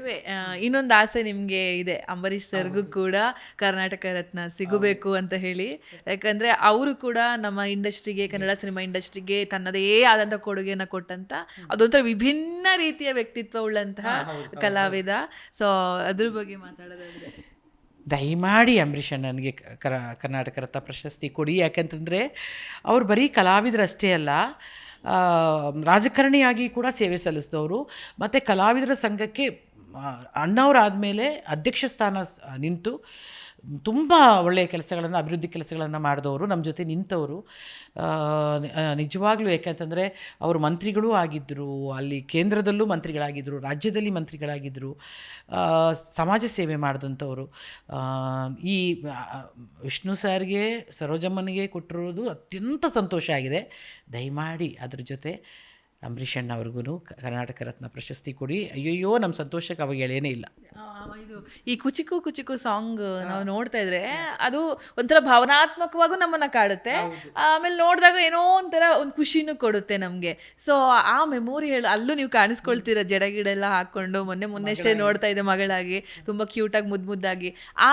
ನಡುವೆ ಇನ್ನೊಂದು ಆಸೆ ನಿಮಗೆ ಇದೆ ಅಂಬರೀಷ್ ಸರ್ಗೂ ಕೂಡ ಕರ್ನಾಟಕ ರತ್ನ ಸಿಗಬೇಕು ಅಂತ ಹೇಳಿ. ಯಾಕಂದ್ರೆ ಅವರು ಕೂಡ ನಮ್ಮ ಇಂಡಸ್ಟ್ರಿಗೆ ಕನ್ನಡ ಸಿನಿಮಾ ಇಂಡಸ್ಟ್ರಿಗೆ ತನ್ನದೇ ಆದಂಥ ಕೊಡುಗೆಯನ್ನು ಕೊಟ್ಟಂತ ಅದೊಂಥರ ವಿಭಿನ್ನ ರೀತಿಯ ವ್ಯಕ್ತಿತ್ವ ಉಳ್ಳಂತಹ ಕಲಾವಿದ. ಸೊ ಅದ್ರ ಬಗ್ಗೆ ಮಾತಾಡೋದಾದ್ರೆ. ದಯಮಾಡಿ ಅಂಬರೀಷ್ ನನಗೆ ಕರ ಕರ್ನಾಟಕ ರತ್ನ ಪ್ರಶಸ್ತಿ ಕೊಡಿ. ಯಾಕಂತಂದರೆ ಅವ್ರು ಬರೀ ಕಲಾವಿದರಷ್ಟೇ ಅಲ್ಲ ರಾಜಕಾರಣಿಯಾಗಿ ಕೂಡ ಸೇವೆ ಸಲ್ಲಿಸಿದವರು. ಮತ್ತು ಕಲಾವಿದರ ಸಂಘಕ್ಕೆ ಅಣ್ಣವರಾದಮೇಲೆ ಅಧ್ಯಕ್ಷ ಸ್ಥಾನ ನಿಂತು ತುಂಬ ಒಳ್ಳೆಯ ಕೆಲಸಗಳನ್ನು, ಅಭಿವೃದ್ಧಿ ಕೆಲಸಗಳನ್ನು ಮಾಡಿದವರು ನಮ್ಮ ಜೊತೆ ನಿಂತವರು. ನಿಜವಾಗ್ಲೂ ಯಾಕಂತಂದರೆ ಅವರು ಮಂತ್ರಿಗಳೂ ಆಗಿದ್ದರು ಅಲ್ಲಿ ಕೇಂದ್ರದಲ್ಲೂ ಮಂತ್ರಿಗಳಾಗಿದ್ದರು ರಾಜ್ಯದಲ್ಲಿ ಮಂತ್ರಿಗಳಾಗಿದ್ದರು ಸಮಾಜ ಸೇವೆ ಮಾಡಿದಂಥವರು. ಈ ವಿಷ್ಣು ಸಾರ್ಗೆ, ಸರೋಜಮ್ಮನಿಗೆ ಕೊಟ್ಟಿರೋದು ಅತ್ಯಂತ ಸಂತೋಷ ಆಗಿದೆ. ದಯಮಾಡಿ ಅದ್ರ ಜೊತೆ ಅಂಬರೀಷ್ ಅಣ್ಣ ಅವ್ರಿಗೂ ಕರ್ನಾಟಕ ರತ್ನ ಪ್ರಶಸ್ತಿ ಕೊಡಿ. ಅಯ್ಯಯ್ಯೋ ನಮ್ಮ ಸಂತೋಷಕ್ಕೆ ಅವಾಗ ಎಳೆನೇ ಇಲ್ಲ. ಇದು ಈ ಕುಚಿಕು ಕುಚಿಕು ಸಾಂಗ್ ನಾವು ನೋಡ್ತಾ ಇದ್ರೆ ಅದು ಒಂಥರ ಭಾವನಾತ್ಮಕವಾಗೂ ನಮ್ಮನ್ನ ಕಾಡುತ್ತೆ. ಆಮೇಲೆ ನೋಡಿದಾಗ ಏನೋ ಒಂಥರ ಒಂದು ಖುಷಿನೂ ಕೊಡುತ್ತೆ ನಮಗೆ. ಸೊ ಆ ಮೆಮೊರಿ ಹೇಳ ಅಲ್ಲೂ ನೀವು ಕಾಣಿಸ್ಕೊಳ್ತೀರ? ಜಡ ಗಿಡ ಎಲ್ಲ ಹಾಕೊಂಡು ಮೊನ್ನೆ ಮೊನ್ನೆಷ್ಟೇ ನೋಡ್ತಾ ಇದ್ದೆ ಮಗಳಾಗಿ ತುಂಬ ಕ್ಯೂಟಾಗಿ ಮುದ್ದು ಮುದ್ದಾಗಿ. ಆ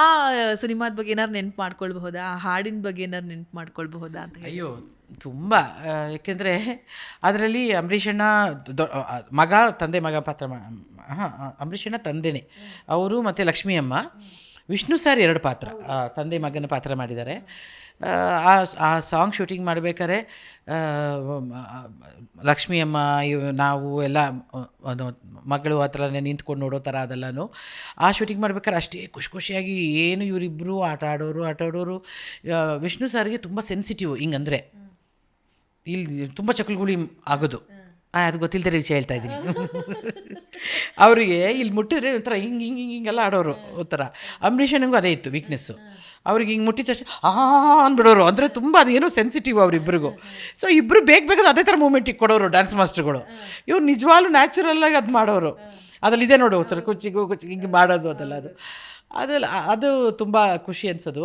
ಸಿನಿಮಾದ ಬಗ್ಗೆ ಏನಾರು ನೆನ್ಪು ಮಾಡ್ಕೊಳ್ಬಹುದಾ? ಆ ಹಾಡಿನ ಬಗ್ಗೆ ಏನಾರು ನೆನ್ಪು ಮಾಡ್ಕೊಳ್ಬಹುದಾ ಅಂತ ಹೇಳಿ. ಅಯ್ಯೋ ತುಂಬ ಏಕೆಂದರೆ ಅದರಲ್ಲಿ ಅಂಬರೀಷಣ್ಣ ಮಗ ತಂದೆ ಮಗ ಪಾತ್ರ ಹಾಂ ಅಂಬರೀಷಣ್ಣ ತಂದೆನೇ. ಅವರು ಮತ್ತು ಲಕ್ಷ್ಮಿಯಮ್ಮ. ವಿಷ್ಣು ಸರ್ ಎರಡು ಪಾತ್ರ ತಂದೆ ಮಗನ ಪಾತ್ರ ಮಾಡಿದ್ದಾರೆ. ಆ, ಆ ಸಾಂಗ್ ಶೂಟಿಂಗ್ ಮಾಡಬೇಕಾದ್ರೆ ಲಕ್ಷ್ಮಿಯಮ್ಮ ಇವ್- ನಾವು ಎಲ್ಲ ಒಂದು ಮಗಳು ಆ ಥರನೇ ನಿಂತ್ಕೊಂಡು ನೋಡೋ ಥರ ಅದೆಲ್ಲನೂ. ಆ ಶೂಟಿಂಗ್ ಮಾಡ್ಬೇಕಾದ್ರೆ ಅಷ್ಟೇ ಖುಷಿ ಖುಷಿಯಾಗಿ ಏನು ಇವರಿಬ್ಬರು ಆಟ ಆಡೋರು ಆಟ ಆಡೋರು ವಿಷ್ಣು ಸರ್ಗೆ ತುಂಬ ಸೆನ್ಸಿಟಿವ್ ಹಿಂಗಂದರೆ. ಇಲ್ಲಿ ತುಂಬ ಚಕ್ಲುಗುಳಿ ಆಗೋದು. ಅದು ಗೊತ್ತಿಲ್ಲದೆ ವಿಷಯ ಹೇಳ್ತಾ ಇದ್ದೀನಿ. ಅವರಿಗೆ ಇಲ್ಲಿ ಮುಟ್ಟಿದ್ರೆ ಒಂಥರ ಹಿಂಗೆ ಹಿಂಗೆ ಹಿಂಗೆ ಹಿಂಗೆಲ್ಲ ಆಡೋರು ಒಂಥರ. ಅಂಬರೀಷನಿಗೂ ಅದೇ ಇತ್ತು ವೀಕ್ನೆಸ್ಸು ಅವ್ರಿಗೆ ಹಿಂಗೆ ಮುಟ್ಟಿದ ತಕ್ಷಣ ಆ ಅಂದ್ಬಿಡೋರು ಅಂದರೆ ತುಂಬ ಅದೇನೋ ಸೆನ್ಸಿಟಿವ್ ಅವರಿಬ್ಬರಿಗೂ ಸೊ ಇಬ್ಬರು ಬೇಗ ಬೇಗ ಅದೇ ಥರ ಮೂಮೆಂಟಿಗೆ ಕೊಡೋರು ಡ್ಯಾನ್ಸ್ ಮಾಸ್ಟರ್ಗಳು ಇವ್ರು ನಿಜವಾಗ್ಲೂ ನ್ಯಾಚುರಲ್ಲಾಗಿ ಅದು ಮಾಡೋರು. ಅದರಲ್ಲಿ ಇದೆ ನೋಡು ಒಂಥರ ಕುಚ್ಚಿಗೂ ಕುಚ್ಚಿಗೆ ಹಿಂಗೆ ಮಾಡೋದು ಅದೆಲ್ಲ ಅದು. ಅದೆಲ್ಲ ಅದು ತುಂಬ ಖುಷಿ ಅನ್ಸೋದು.